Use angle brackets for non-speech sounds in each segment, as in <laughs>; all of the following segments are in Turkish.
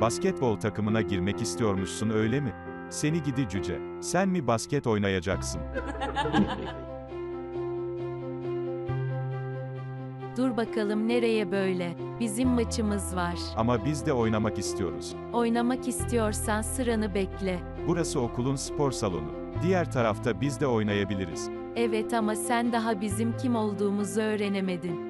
Basketbol takımına girmek istiyormuşsun öyle mi? Seni gidi cüce. Sen mi basket oynayacaksın? <laughs> Dur bakalım nereye böyle? Bizim maçımız var. Ama biz de oynamak istiyoruz. Oynamak istiyorsan sıranı bekle. Burası okulun spor salonu. Diğer tarafta biz de oynayabiliriz. Evet ama sen daha bizim kim olduğumuzu öğrenemedin.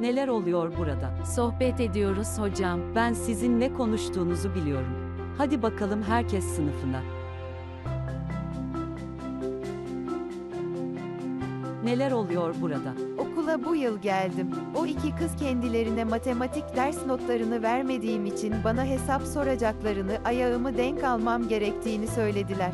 Neler oluyor burada? Sohbet ediyoruz hocam. Ben sizin ne konuştuğunuzu biliyorum. Hadi bakalım herkes sınıfına. Neler oluyor burada? Okula bu yıl geldim. O iki kız kendilerine matematik ders notlarını vermediğim için bana hesap soracaklarını, ayağımı denk almam gerektiğini söylediler.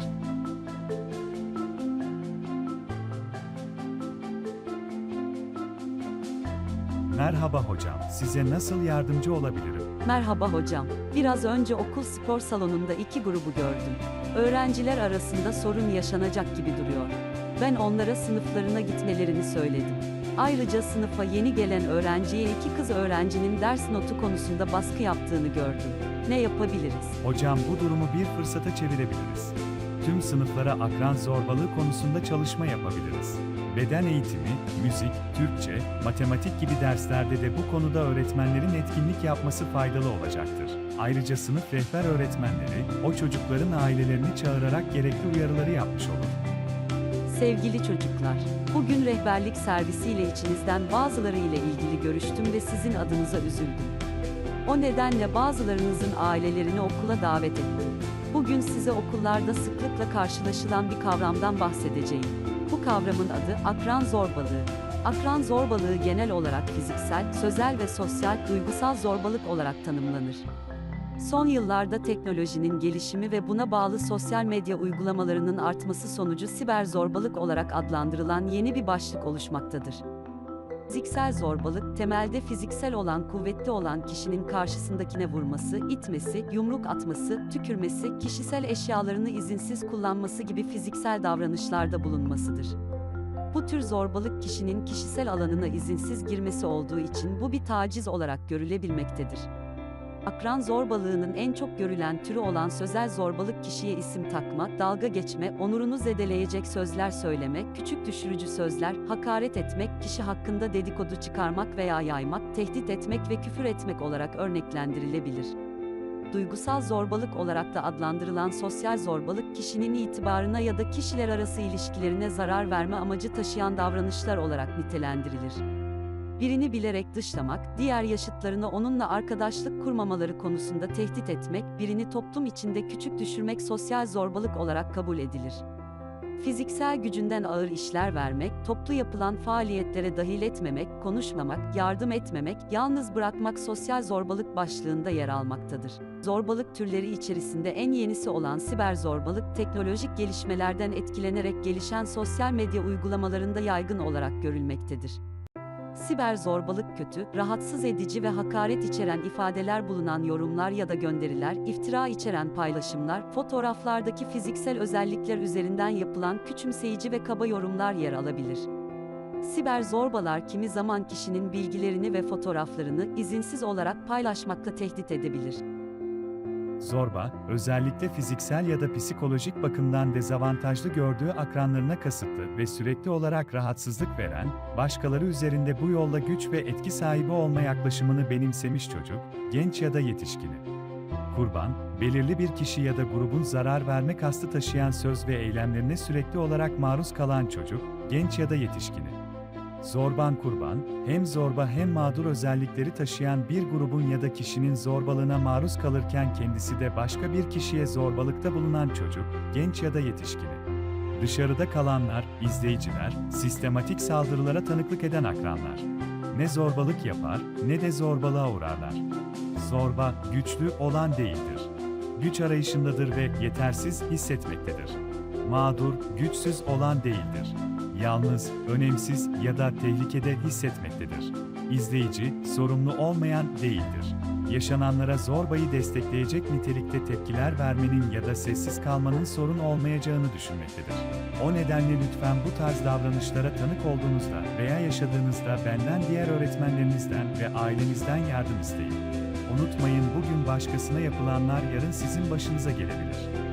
Merhaba hocam, size nasıl yardımcı olabilirim? Merhaba hocam. Biraz önce okul spor salonunda iki grubu gördüm. Öğrenciler arasında sorun yaşanacak gibi duruyor. Ben onlara sınıflarına gitmelerini söyledim. Ayrıca sınıfa yeni gelen öğrenciye iki kız öğrencinin ders notu konusunda baskı yaptığını gördüm. Ne yapabiliriz? Hocam bu durumu bir fırsata çevirebiliriz. Tüm sınıflara akran zorbalığı konusunda çalışma yapabiliriz. Beden eğitimi, müzik, Türkçe, matematik gibi derslerde de bu konuda öğretmenlerin etkinlik yapması faydalı olacaktır. Ayrıca sınıf rehber öğretmenleri, o çocukların ailelerini çağırarak gerekli uyarıları yapmış olur. Sevgili çocuklar, bugün rehberlik servisiyle içinizden bazıları ile ilgili görüştüm ve sizin adınıza üzüldüm. O nedenle bazılarınızın ailelerini okula davet ettim. Bugün size okullarda sıklıkla karşılaşılan bir kavramdan bahsedeceğim. Bu kavramın adı akran zorbalığı. Akran zorbalığı genel olarak fiziksel, sözel ve sosyal, duygusal zorbalık olarak tanımlanır. Son yıllarda teknolojinin gelişimi ve buna bağlı sosyal medya uygulamalarının artması sonucu siber zorbalık olarak adlandırılan yeni bir başlık oluşmaktadır. Fiziksel zorbalık, temelde fiziksel olan kuvvetli olan kişinin karşısındakine vurması, itmesi, yumruk atması, tükürmesi, kişisel eşyalarını izinsiz kullanması gibi fiziksel davranışlarda bulunmasıdır. Bu tür zorbalık kişinin kişisel alanına izinsiz girmesi olduğu için bu bir taciz olarak görülebilmektedir. Akran zorbalığının en çok görülen türü olan sözel zorbalık kişiye isim takma, dalga geçme, onurunu zedeleyecek sözler söyleme, küçük düşürücü sözler, hakaret etmek, kişi hakkında dedikodu çıkarmak veya yaymak, tehdit etmek ve küfür etmek olarak örneklendirilebilir. Duygusal zorbalık olarak da adlandırılan sosyal zorbalık kişinin itibarına ya da kişiler arası ilişkilerine zarar verme amacı taşıyan davranışlar olarak nitelendirilir birini bilerek dışlamak, diğer yaşıtlarını onunla arkadaşlık kurmamaları konusunda tehdit etmek, birini toplum içinde küçük düşürmek sosyal zorbalık olarak kabul edilir. Fiziksel gücünden ağır işler vermek, toplu yapılan faaliyetlere dahil etmemek, konuşmamak, yardım etmemek, yalnız bırakmak sosyal zorbalık başlığında yer almaktadır. Zorbalık türleri içerisinde en yenisi olan siber zorbalık, teknolojik gelişmelerden etkilenerek gelişen sosyal medya uygulamalarında yaygın olarak görülmektedir. Siber zorbalık kötü, rahatsız edici ve hakaret içeren ifadeler bulunan yorumlar ya da gönderiler, iftira içeren paylaşımlar, fotoğraflardaki fiziksel özellikler üzerinden yapılan küçümseyici ve kaba yorumlar yer alabilir. Siber zorbalar kimi zaman kişinin bilgilerini ve fotoğraflarını izinsiz olarak paylaşmakla tehdit edebilir. Zorba, özellikle fiziksel ya da psikolojik bakımdan dezavantajlı gördüğü akranlarına kasıtlı ve sürekli olarak rahatsızlık veren, başkaları üzerinde bu yolla güç ve etki sahibi olma yaklaşımını benimsemiş çocuk, genç ya da yetişkini. Kurban, belirli bir kişi ya da grubun zarar verme kastı taşıyan söz ve eylemlerine sürekli olarak maruz kalan çocuk, genç ya da yetişkini. Zorban kurban, hem zorba hem mağdur özellikleri taşıyan bir grubun ya da kişinin zorbalığına maruz kalırken kendisi de başka bir kişiye zorbalıkta bulunan çocuk, genç ya da yetişkini. Dışarıda kalanlar, izleyiciler, sistematik saldırılara tanıklık eden akranlar. Ne zorbalık yapar, ne de zorbalığa uğrarlar. Zorba, güçlü olan değildir. Güç arayışındadır ve yetersiz hissetmektedir. Mağdur, güçsüz olan değildir yalnız, önemsiz ya da tehlikede hissetmektedir. İzleyici, sorumlu olmayan değildir. Yaşananlara zorbayı destekleyecek nitelikte tepkiler vermenin ya da sessiz kalmanın sorun olmayacağını düşünmektedir. O nedenle lütfen bu tarz davranışlara tanık olduğunuzda veya yaşadığınızda benden diğer öğretmenlerinizden ve ailenizden yardım isteyin. Unutmayın bugün başkasına yapılanlar yarın sizin başınıza gelebilir.